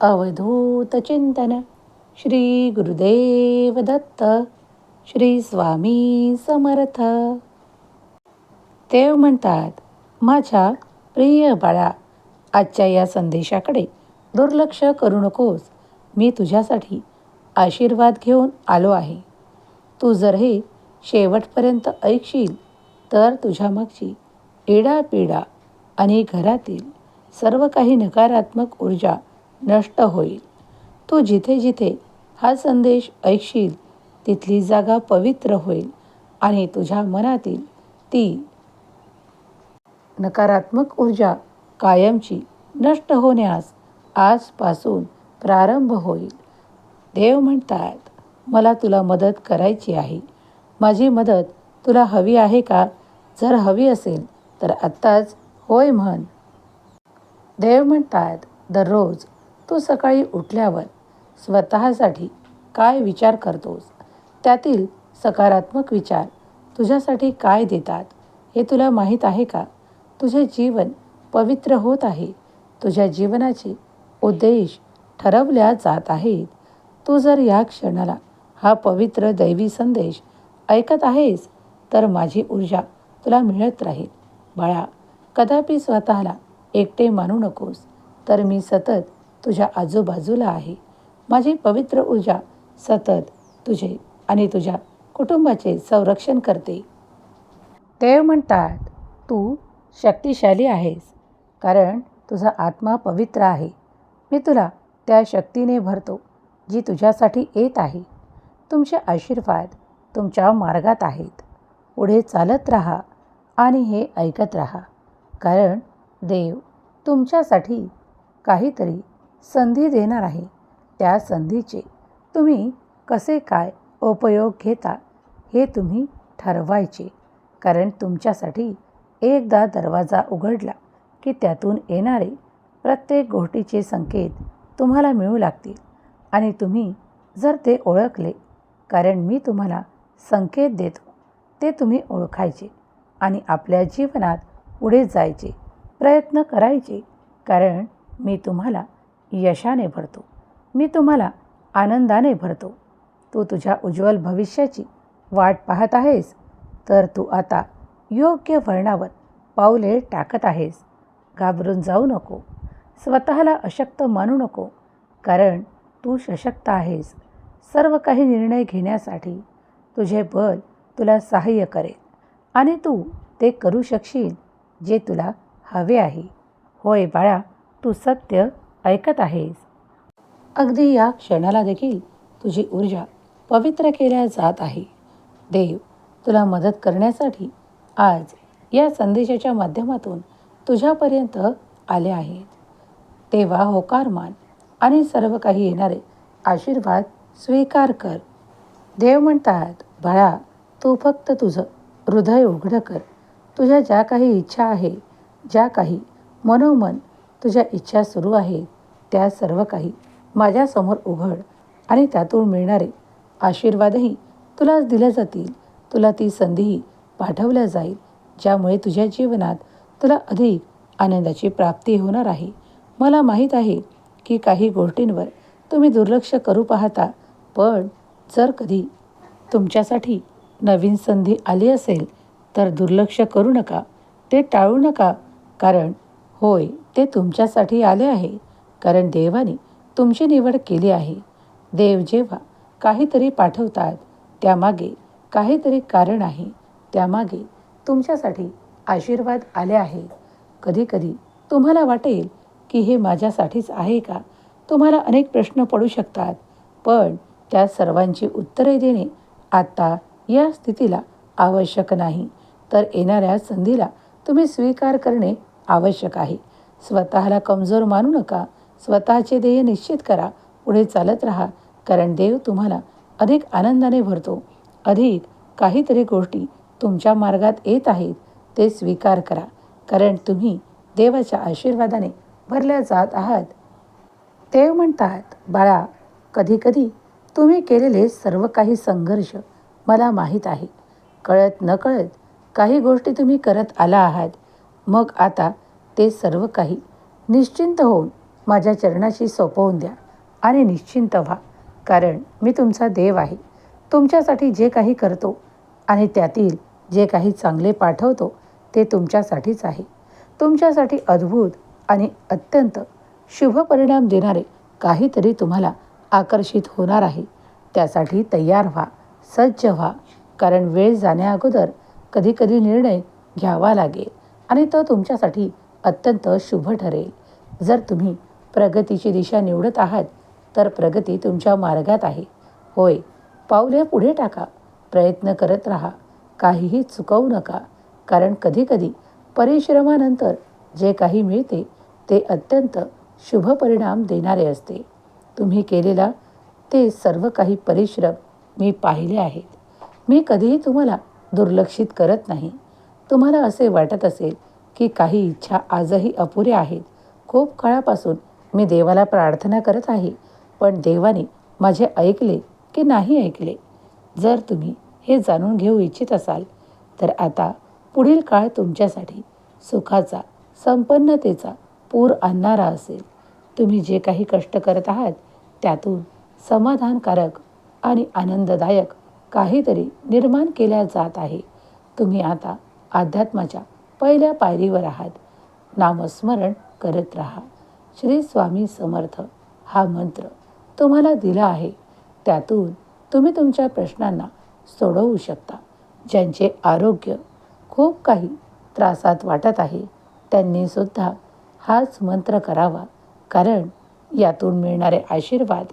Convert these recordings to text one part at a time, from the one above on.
अवधूत चिंतन. श्री गुरुदेव दत्त श्री स्वामी समर्थ. देव म्हणतात माझ्या प्रिय बाळा आजच्या या संदेशाकडे दुर्लक्ष करू नकोस. मी तुझ्यासाठी आशीर्वाद घेऊन आलो आहे. तू जर हे शेवटपर्यंत ऐकशील तर तुझ्या मागची इडापिडा आणि घरातील सर्व काही नकारात्मक ऊर्जा नष्ट होईल. तू जिथे जिथे हा संदेश ऐकशील तिथली जागा पवित्र होईल आणि तुझ्या मनातील ती नकारात्मक ऊर्जा कायमची नष्ट होण्यास आजपासून प्रारंभ होईल. देव म्हणतात मला तुला मदत करायची आहे. माझी मदत तुला हवी आहे का? जर हवी असेल तर आत्ताच होय म्हण. देव म्हणतात दररोज तू सकाळी उठल्यावर स्वतःसाठी काय विचार करतोस? त्यातील सकारात्मक विचार तुझ्यासाठी काय देतात? हे तुला माहीत आहे का? तुझे जीवन पवित्र होत आहे. तुझ्या जीवनाचे उद्देश ठरवल्या जात आहेत. तू जर या क्षणाला हा पवित्र दैवी संदेश ऐकत आहेस तर माझी ऊर्जा तुला मिळत राहील. बाळा कदापि स्वतःला एकटे मानू नकोस तर मी सतत तुझ्या आजूबाजूला आहे. माझी पवित्र ऊर्जा सतत तुझे आणि तुझ्या कुटुंबाचे संरक्षण करते. देव म्हणतात तू शक्तिशाली आहेस कारण तुझा आत्मा पवित्र आहे. मी तुला त्या शक्तीने भरतो जी तुझ्यासाठी येत आहे. तुमचे आशीर्वाद तुमच्या मार्गात आहेत. पुढे चालत राहा आणि हे ऐकत राहा. कारण देव तुमच्यासाठी काहीतरी संधी देणार आहे. त्या संधीचे तुम्ही कसे काय उपयोग घेता हे तुम्ही ठरवायचे. कारण तुमच्यासाठी एकदा दरवाजा उघडला की त्यातून येणारे प्रत्येक गोष्टीचे संकेत तुम्हाला मिळू लागतील. आणि तुम्ही जर ते ओळखले कारण मी तुम्हाला संकेत देतो ते तुम्ही ओळखायचे आणि आपल्या जीवनात पुढे जायचे प्रयत्न करायचे. कारण मी तुम्हाला यशाने भरतो. मी तुम्हाला आनंदाने भरतो. तू तुझ्या उज्ज्वल भविष्याची वाट पाहत आहेस तर तू आता योग्य वळणावर पाऊले टाकत आहेस. घाबरून जाऊ नको. स्वतःला अशक्त मानू नको कारण तू सशक्त आहेस. सर्व काही निर्णय घेण्यासाठी तुझे बल तुला सहाय्य करेल आणि तू ते करू शकशील जे तुला हवे आहे. होय बाळा तू सत्य ऐकत आहेस. अगदी या क्षणाला देखील तुझी ऊर्जा पवित्र केल्या जात आहे. देव तुला मदत करण्यासाठी आज या संदेशाच्या माध्यमातून तुझ्यापर्यंत आले आहेत. तेव्हा होकार मान आणि सर्व काही येणारे आशीर्वाद स्वीकार कर. देव म्हणतात बाळा तू फक्त तुझं हृदय उघडं कर. तुझ्या ज्या काही इच्छा आहे ज्या काही मनोमन तुझ्या इच्छा सुरू आहेत त्या सर्व काही माझ्यासमोर उघड आणि त्यातून मिळणारे आशीर्वादही तुलाच दिले जातील. तुला ती संधीही पाठवल्या जाईल ज्यामुळे तुझ्या जीवनात तुला अधिक आनंदाची प्राप्ती होणार आहे. मला माहीत आहे की काही गोष्टींवर तुम्ही दुर्लक्ष करू पाहता पण जर कधी तुमच्यासाठी नवीन संधी आली असेल तर दुर्लक्ष करू नका. ते टाळू नका कारण होय ते तुमच्यासाठी आले आहे. कारण देवाने तुमची निवड केली आहे. देव जेव्हा काहीतरी पाठवतात त्यामागे काहीतरी कारण आहे त्यामागे तुमच्यासाठी आशीर्वाद आले आहे. कधीकधी तुम्हाला वाटेल की हे माझ्यासाठीच आहे का? तुम्हाला अनेक प्रश्न पडू शकतात पण त्या सर्वांची उत्तरे देणे आत्ता या स्थितीला आवश्यक नाही. तर येणाऱ्या संधीला तुम्ही स्वीकार करणे आवश्यक आहे. स्वतःला कमजोर मानू नका स्वतःचे ध्येय निश्चित करा पुढे चालत राहा कारण देव तुम्हाला अधिक आनंदाने भरतो. अधिक काहीतरी गोष्टी तुमच्या मार्गात येत आहेत ते स्वीकार करा कारण तुम्ही देवाच्या आशीर्वादाने भरल्या जात आहात. देव म्हणतात बाळा कधीकधी तुम्ही केलेले सर्व काही संघर्ष मला माहीत आहे. कळत न कळत काही गोष्टी तुम्ही करत आला आहात. मग आता ते सर्व काही निश्चिंत होऊन माझ्या चरणाशी सोपवून द्या आणि निश्चिंत व्हा कारण मी तुमचा देव आहे. तुमच्यासाठी जे काही करतो आणि त्यातील जे काही चांगले पाठवतो ते तुमच्यासाठीच आहे. तुमच्यासाठी अद्भुत आणि अत्यंत शुभ परिणाम देणारे काहीतरी तुम्हाला आकर्षित होणार आहे. त्यासाठी तयार व्हा सज्ज व्हा कारण वेळ जाण्याअगोदर कधीकधी निर्णय घ्यावा लागेल आणि तो तुमच्यासाठी अत्यंत शुभ ठरेल. जर तुम्ही प्रगतीची दिशा निवडत आहात तर प्रगती तुमच्या मार्गात आहे. होय पाऊले पुढे टाका प्रयत्न करत राहा काहीही चुकवू नका कारण कधीकधी परिश्रमानंतर जे काही मिळते ते अत्यंत शुभ परिणाम देणारे असते. तुम्ही केलेला ते सर्व काही परिश्रम मी पाहिले आहेत. मी कधीही तुम्हाला दुर्लक्षित करत नाही. तुम्हाला असे वाटत असेल की काही इच्छा आजही अपुऱ्या आहेत. खूप काळापासून मी देवाला प्रार्थना करत आहे. पण देवाने माझे ऐकले की नाही ऐकले? जर तुम्ही हे जाणून घेऊ इच्छित असाल तर आता पुढील काळ तुमच्यासाठी सुखाचा संपन्नतेचा पूर आणणारा असेल. तुम्ही जे काही कष्ट करत आहात त्यातून समाधानकारक आणि आनंददायक काहीतरी निर्माण केल्या जात आहे. तुम्ही आता अध्यात्माच्या पहिल्या पायरीवर आहात. नामस्मरण करत राहा. श्री स्वामी समर्थ हा मंत्र तुम्हाला दिला आहे. त्यातून तुम्ही तुमच्या प्रश्नांना सोडवू शकता. ज्यांचे आरोग्य खूप काही त्रासात वाटत आहे त्यांनी सुद्धा हाच मंत्र करावा. कारण यातून मिळणारे आशीर्वाद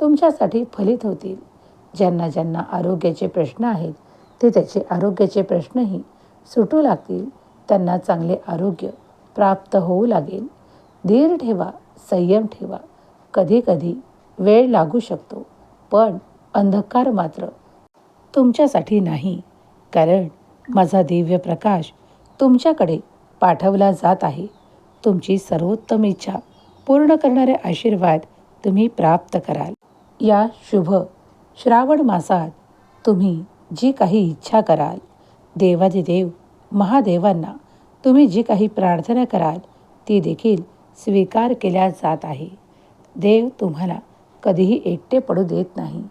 तुमच्यासाठी फलित होतील. ज्यांना ज्यांना आरोग्याचे प्रश्न आहेत ते त्याचे आरोग्याचे प्रश्नही सुटू लागतील. त्यांना चांगले आरोग्य प्राप्त होऊ लागेल. धीर ठेवा संयम ठेवा. कधीकधी वेळ लागू शकतो पण अंधकार मात्र तुमच्यासाठी नाही. कारण माझा दिव्य प्रकाश तुमच्याकडे पाठवला जात आहे. तुमची सर्वोत्तम इच्छा पूर्ण करणारे आशीर्वाद तुम्ही प्राप्त कराल. या शुभ श्रावण मासात तुम्ही जी काही इच्छा कराल देवादिदेव महादेवांना तुम्ही जी काही प्रार्थना कराल ती देखील स्वीकार केल्या जात आहे. देव तुम्हाला कधीही एकटे पडू देत नाही.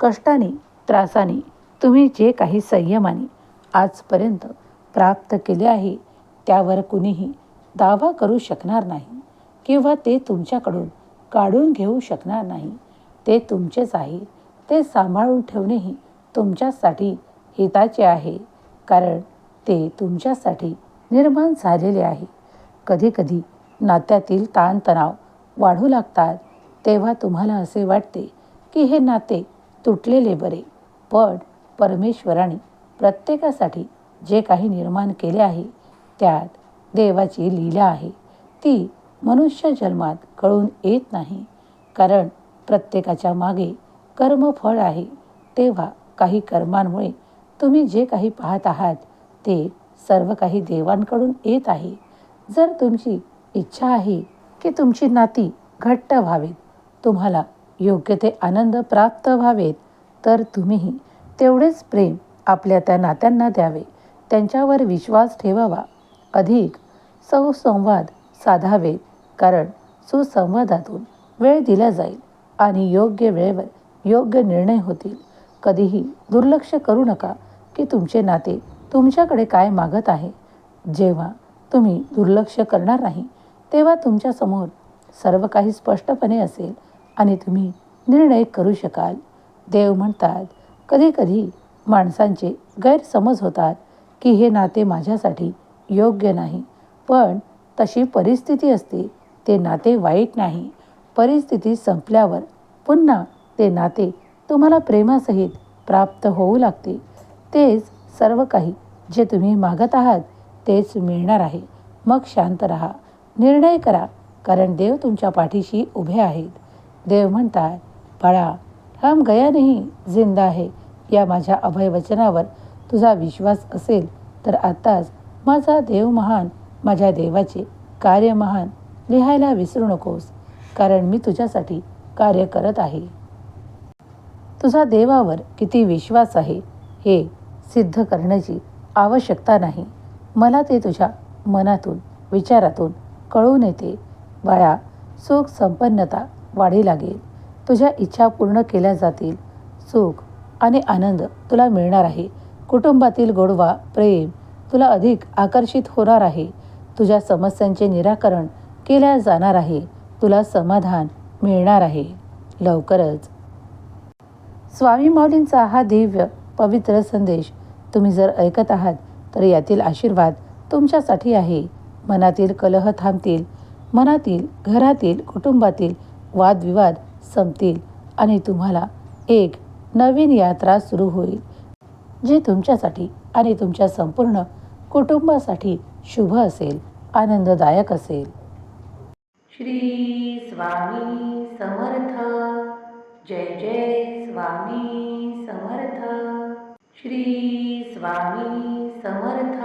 कष्टाने त्रासाने तुम्ही जे काही संयमाने आजपर्यंत प्राप्त केले आहे त्यावर कुणीही दावा करू शकणार नाही किंवा ते तुमच्याकडून काढून घेऊ शकणार नाही. ते तुमचेच आहे. ते सांभाळून ठेवणेही तुमच्यासाठी हिताचे आहे कारण ते तुमच्यासाठी निर्माण झालेले आहे. कधीकधी नात्यातील ताणतणाव वाढू लागतात तेव्हा तुम्हाला असे वाटते की हे नाते तुटलेले बरे. पण परमेश्वराने प्रत्येकासाठी जे काही निर्माण केले आहे त्यात देवाची लीला आहे. ती मनुष्य जन्मात कळून येत नाही कारण प्रत्येकाच्या मागे कर्मफळ आहे. तेव्हा काही कर्मांमुळे तुम्ही जे काही पाहत आहात ते सर्व काही देवांकडून येत आहे. जर तुमची इच्छा आहे की तुमची नाती घट्ट व्हावीत. तुम्हाला योग्य ते आनंद प्राप्त व्हावेत. तर तुम्हीही तेवढेच प्रेम आपल्या त्या नात्यांना द्यावे. त्यांच्यावर विश्वास ठेवावा. अधिक सुसंवाद साधावेत कारण सुसंवादातून वेळ दिला जाईल आणि योग्य वेळेवर योग्य निर्णय होतील. कधीही दुर्लक्ष करू नका की तुमचे नाते तुमच्याकडे काय मागत आहे. जेव्हा तुम्ही दुर्लक्ष करणार नाही तेव्हा तुमच्यासमोर सर्व काही स्पष्टपणे असेल आणि तुम्ही निर्णय करू शकाल. देव म्हणतात कधीकधी माणसांचे गैरसमज होतात की हे नाते माझ्यासाठी योग्य नाही. पण तशी परिस्थिती असते ते नाते वाईट नाही. परिस्थिती संपल्यावर पुन्हा ते नाते तुम्हाला प्रेमासहित प्राप्त होऊ लागते. तेच सर्व काही जे तुम्ही मागत आहात तेच मिळणार आहे. मग शांत रहा. निर्णय करा कारण देव तुमच्या पाठीशी उभे आहेत. देव म्हणतात बाळा हम गया नाही जिंदा आहे या माझ्या अभय वचनावर तुझा विश्वास असेल तर आत्ताच माझा देव महान माझ्या देवाचे कार्य महान लिहायला विसरू नकोस कारण मी तुझ्यासाठी कार्य करत आहे. तुझा देवावर किती विश्वास आहे हे सिद्ध करण्याची आवश्यकता नाही. मला ते तुझ्या मनातून विचारातून कळून येते. बाळा सुख संपन्नता वाढी लागेल. तुझ्या इच्छा पूर्ण केल्या जातील. सुख आणि आनंद तुला मिळणार आहे. कुटुंबातील गोडवा प्रेम तुला अधिक आकर्षित होणार आहे. तुझ्या समस्यांचे निराकरण केल्या जाणार आहे. तुला समाधान मिळणार आहे. लवकरच. स्वामी माऊलींचा हा दिव्य पवित्र संदेश तुम्ही जर ऐकत आहात तर यातील आशीर्वाद तुमच्यासाठी आहे. मनातील कलह थांबतील मनातील घरातील कुटुंबातील वादविवाद संपतील आणि तुम्हाला एक नवीन यात्रा सुरू होईल जी तुमच्यासाठी आणि तुमच्या संपूर्ण कुटुंबासाठी शुभ असेल आनंददायक असेल. श्री स्वामी समर्थ. जय जय स्वामी समर्थ. श्री स्वामी समर्थ.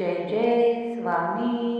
जय जय स्वामी.